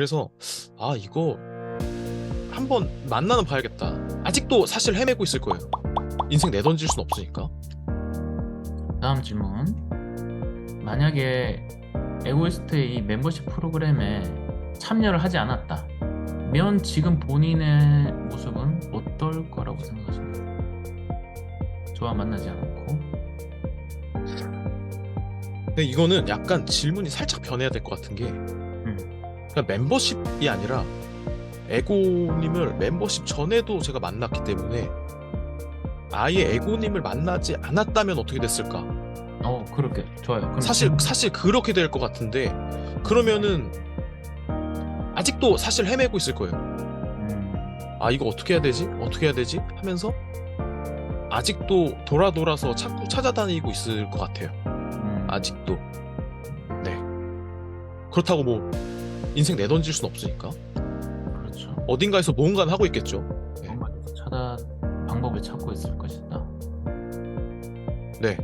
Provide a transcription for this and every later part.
그래서 아 이거 한번 만나는 봐야겠다. 아직도 사실 헤매고 있을 거예요. 인생 내던질 순 없으니까. 다음 질문. 만약에 에고이스트의 이 멤버십 프로그램에 참여를 하지 않았다. 면 지금 본인의 모습은 어떨 거라고 생각하십니까? 저와 만나지 않고 근데 이거는 약간 질문이 살짝 변해야 될 것 같은 게 그러니까 멤버십이 아니라 에고님을 멤버십 전에도 제가 만났기 때문에 아예 에고님을 만나지 않았다면 어떻게 됐을까? 어 그렇게 좋아요. 그럼 사실 질문- 사실 그렇게 될 것 같은데 그러면은 아직도 사실 헤매고 있을 거예요. 음, 아 이거 어떻게 해야 되지? 어떻게 해야 되지? 하면서 아직도 돌아 돌아서 자꾸 찾아다니고 있을 것 같아요. 음, 아직도. 네. 그렇다고 뭐 인생 내던질 순 없으니까 그렇죠. 어딘가에서 뭔가는 하고 있겠죠. 네. 찾아 방법을 찾고 있을 것이다. 네.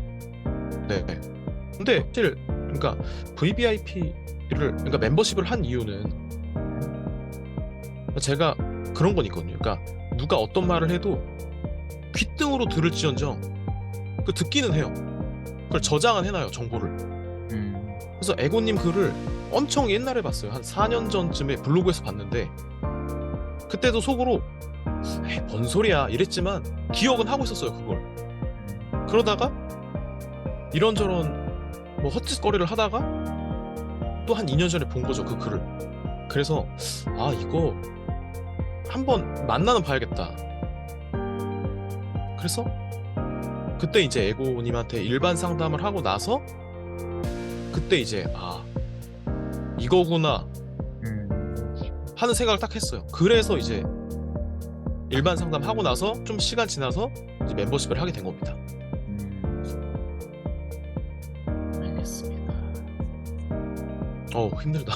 네. 네. 근데 사실 그러니까 VVIP를 그러니까 멤버십을 한 이유는 제가 그런 건 있거든요. 그러니까 누가 어떤 말을 해도 귓등으로 들을지언정 그 듣기는 해요. 그걸 저장은 해놔요 정보를. 음, 그래서 에고님 글을 엄청 옛날에 봤어요. 한 4년 전쯤에 블로그에서 봤는데 그때도 속으로 에이, 뭔 소리야 이랬지만 기억은 하고 있었어요 그걸. 음, 그러다가 이런저런 뭐 헛짓거리를 하다가 또 한 2년 전에 본 거죠 그 글을. 그래서 아 이거 한번 만나는 봐야겠다. 그래서 그때 이제 에고님한테 일반 상담을 하고 나서 그때 이제 아 이거구나 음, 하는 생각을 딱 했어요. 그래서 이제 일반 상담 하고 나서 좀 시간 지나서 이제 멤버십을 하게 된 겁니다. 음. 알겠습니다. 어 힘들다.